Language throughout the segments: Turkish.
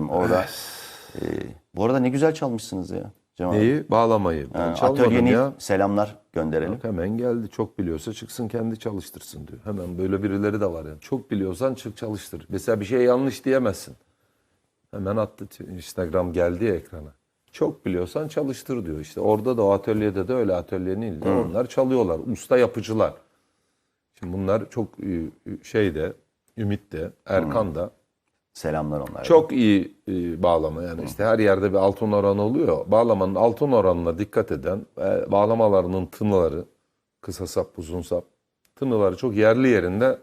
Orada e, bu arada ne güzel çalmışsınız ya. Cemal. Neyi? Bağlamayı. Ben Ha, çalmadım Atölyeni ya. selamlar gönderelim. Bak hemen geldi. Çok biliyorsa çıksın kendi çalıştırsın diyor. Hemen böyle birileri de var yani. Çok biliyorsan çık çalıştır. Mesela bir şey yanlış diyemezsin. Hemen attı Instagram geldi ya ekrana. Çok biliyorsan çalıştır diyor. İşte orada da o atölyede de öyle atölyenin ilde onlar çalıyorlar. Usta yapıcılar. Şimdi bunlar çok e, şey de Ümit de Erkan da Selamlar onlara. çok iyi e, bağlama yani işte her yerde bir altın oranı oluyor. Bağlamanın altın oranına dikkat eden e, bağlamalarının tınıları kısa sap uzun sap tınıları çok yerli yerinde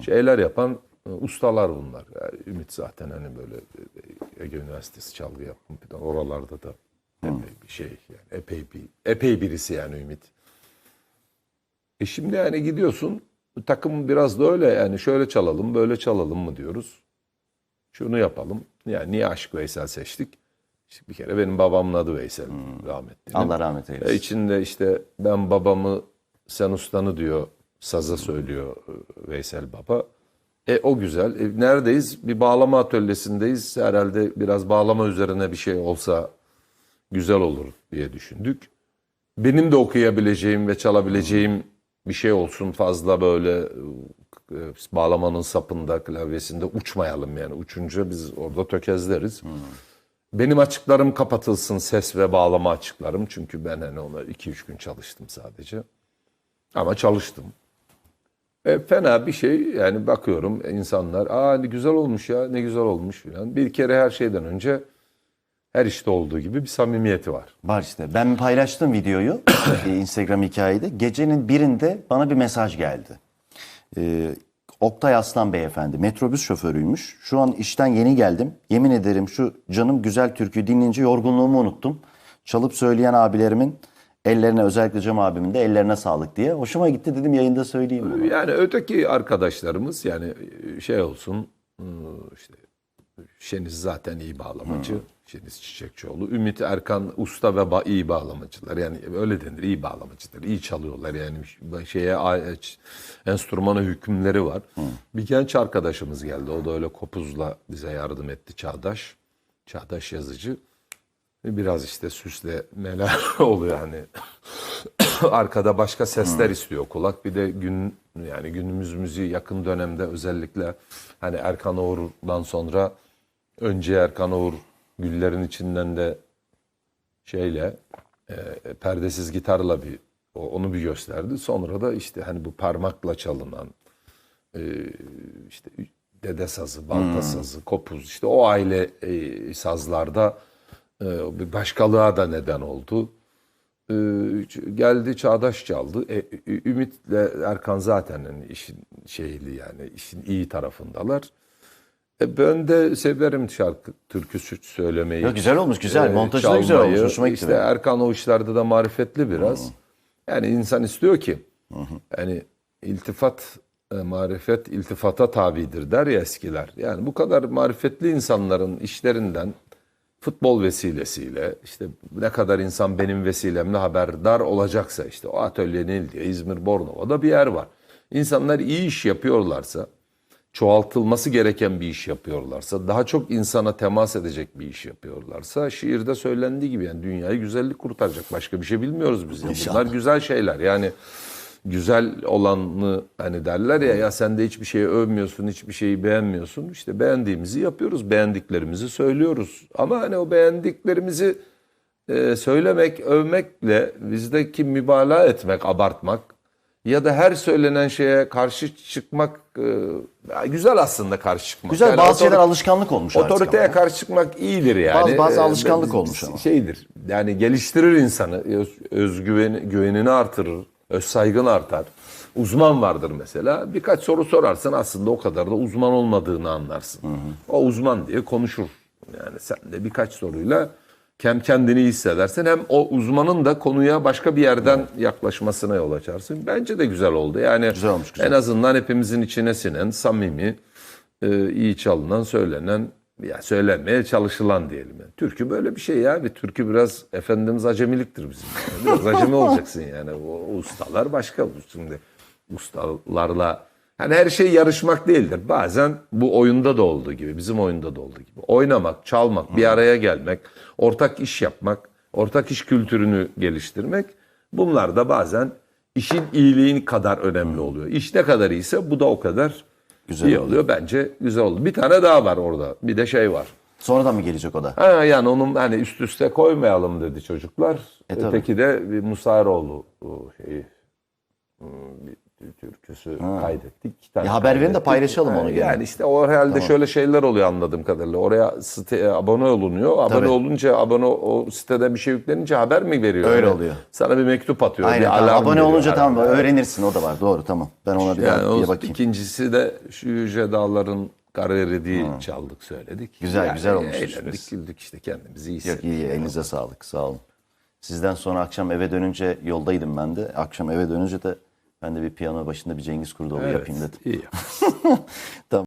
şeyler yapan e, ustalar bunlar. Yani Ümit zaten hani böyle e, Ege Üniversitesi çalgı yapım falan oralarda da epey bir şey yani epey bir epey birisi yani Ümit. E şimdi yani gidiyorsun takım biraz da öyle yani şöyle çalalım böyle çalalım mı diyoruz şunu yapalım. Yani niye Aşık Veysel seçtik? İşte bir kere benim babamın adı Veysel rahmetli. Allah rahmet eylesin. içinde işte ben babamı sen ustanı diyor saza söylüyor e, Veysel Baba. E o güzel. E, neredeyiz? Bir bağlama atölyesindeyiz. Herhalde biraz bağlama üzerine bir şey olsa güzel olur diye düşündük. Benim de okuyabileceğim ve çalabileceğim bir şey olsun fazla böyle bağlamanın sapında, klavyesinde uçmayalım yani. Uçunca biz orada tökezleriz. Benim açıklarım kapatılsın ses ve bağlama açıklarım. Çünkü ben hani ona 2-3 gün çalıştım sadece. Ama çalıştım. E, fena bir şey yani bakıyorum insanlar aa ne güzel olmuş ya ne güzel olmuş filan. Bir kere her şeyden önce her işte olduğu gibi bir samimiyeti var. Var işte. Ben paylaştım videoyu e, Instagram hikayede. Gecenin birinde bana bir mesaj geldi. Ee, Oktay Aslan beyefendi metrobüs şoförüymüş. Şu an işten yeni geldim. Yemin ederim şu canım güzel türkü dinleyince yorgunluğumu unuttum. Çalıp söyleyen abilerimin ellerine özellikle Cem abimin de ellerine sağlık diye. Hoşuma gitti dedim yayında söyleyeyim bunu. Yani öteki arkadaşlarımız yani şey olsun ıı, işte Şeniz zaten iyi bağlamacı. Şeniz Çiçekçioğlu. Ümit Erkan usta ve ba- iyi bağlamacılar. Yani öyle denir iyi bağlamacılar. iyi çalıyorlar yani şeye enstrümana hükümleri var. Bir genç arkadaşımız geldi. O da öyle kopuzla bize yardım etti Çağdaş. Çağdaş yazıcı. Biraz işte süsle neler oluyor hani. Arkada başka sesler istiyor kulak. Bir de gün yani günümüz müziği yakın dönemde özellikle hani Erkan Oğur'dan sonra önce Erkan Oğur Güllerin içinden de şeyle e, perdesiz gitarla bir o- onu bir gösterdi. Sonra da işte hani bu parmakla çalınan e, işte dede sazı, balta sazı, kopuz işte o aile e, sazlarda e, bir başkalığa da neden oldu. E, geldi Çağdaş çaldı. E, Ümit'le Erkan zaten hani işin şeyli yani işin iyi tarafındalar. E, ben de severim şarkı, türkü söylemeyi. Ya güzel olmuş, güzel. Montajı da güzel olmuş, hoşuma gitti İşte. Erkan o işlerde de marifetli biraz. Yani insan istiyor ki yani iltifat e, marifet iltifata tabidir der ya eskiler. Yani bu kadar marifetli insanların işlerinden futbol vesilesiyle işte ne kadar insan benim vesilemle haberdar olacaksa işte o atölye Nil diye İzmir Bornova'da bir yer var. İnsanlar iyi iş yapıyorlarsa çoğaltılması gereken bir iş yapıyorlarsa, daha çok insana temas edecek bir iş yapıyorlarsa, şiirde söylendiği gibi yani dünyayı güzellik kurtaracak. Başka bir şey bilmiyoruz biz. ya. Bunlar güzel şeyler. Yani güzel olanı hani derler ya ya sen de hiçbir şeyi övmüyorsun, hiçbir şeyi beğenmiyorsun. İşte beğendiğimizi yapıyoruz, beğendiklerimizi söylüyoruz. Ama hani o beğendiklerimizi e, söylemek, övmekle bizdeki mübalağa etmek, abartmak ya da her söylenen şeye karşı çıkmak e, güzel aslında karşı çıkmak. Güzel Yani bazı şeyler alışkanlık olmuş artık Otoriteye ama. karşı çıkmak iyidir yani. Bazı- bazı Ee, alışkanlık e, olmuş ama. Şeydir yani geliştirir insanı, öz, özgüveni, güvenini artırır, öz saygın artar. Uzman vardır mesela. Birkaç soru sorarsan aslında o kadar da uzman olmadığını anlarsın. O uzman diye konuşur. Yani sen de birkaç soruyla hem kendini iyi hissedersin hem o uzmanın da konuya başka bir yerden yaklaşmasına yol açarsın. Bence de güzel oldu. Yani Güzel olmuş, güzel. en azından hepimizin içine sinen, samimi, e, iyi çalınan, söylenen, ya söylenmeye çalışılan diyelim. Yani. Türkü böyle bir şey ya. Bir türkü biraz Efendimiz acemiliktir bizim. Yani. Biraz acemi olacaksın yani. O, o ustalar başka. Şimdi ustalarla Hani her şey yarışmak değildir. Bazen bu oyunda da olduğu gibi, bizim oyunda da olduğu gibi. Oynamak, çalmak, bir araya gelmek, ortak iş yapmak, ortak iş kültürünü geliştirmek. Bunlar da bazen işin iyiliğin kadar önemli oluyor. İş ne kadar iyiyse bu da o kadar Güzel iyi oluyor. oluyor. Bence güzel oldu. Bir tane daha var orada. Bir de şey var. Sonradan mı gelecek o da? Ha, yani onun hani üst üste koymayalım dedi çocuklar. E, tabii. Öteki de bir Musa Eroğlu o şeyi türküsü kaydettik. İki tane Ya haber verin de paylaşalım onu Ha, gene. Yani işte o herhalde şöyle şeyler oluyor anladığım kadarıyla. Oraya site, abone olunuyor. Abone Tabii. olunca abone o sitede bir şey yüklenince haber mi veriyor? Öyle Yani oluyor. Sana bir mektup atıyor. Aynen. bir tamam. alarm Abone olunca tamam herhalde. öğrenirsin o da var. Doğru tamam. Ben ona bir, Yani bir bakayım. ikincisi de şu Yüce Dağlar'ın değil çaldık söyledik. Güzel, güzel olmuş Eğlendik güldük işte kendimizi iyi Yok hissettik. iyi iyi elinize sağlık sağ olun. Sizden sonra akşam eve dönünce yoldaydım ben de. Akşam eve dönünce de ben de bir piyano başında bir Cengiz Kurdoğlu Evet, yapayım dedim. iyi. Tamam.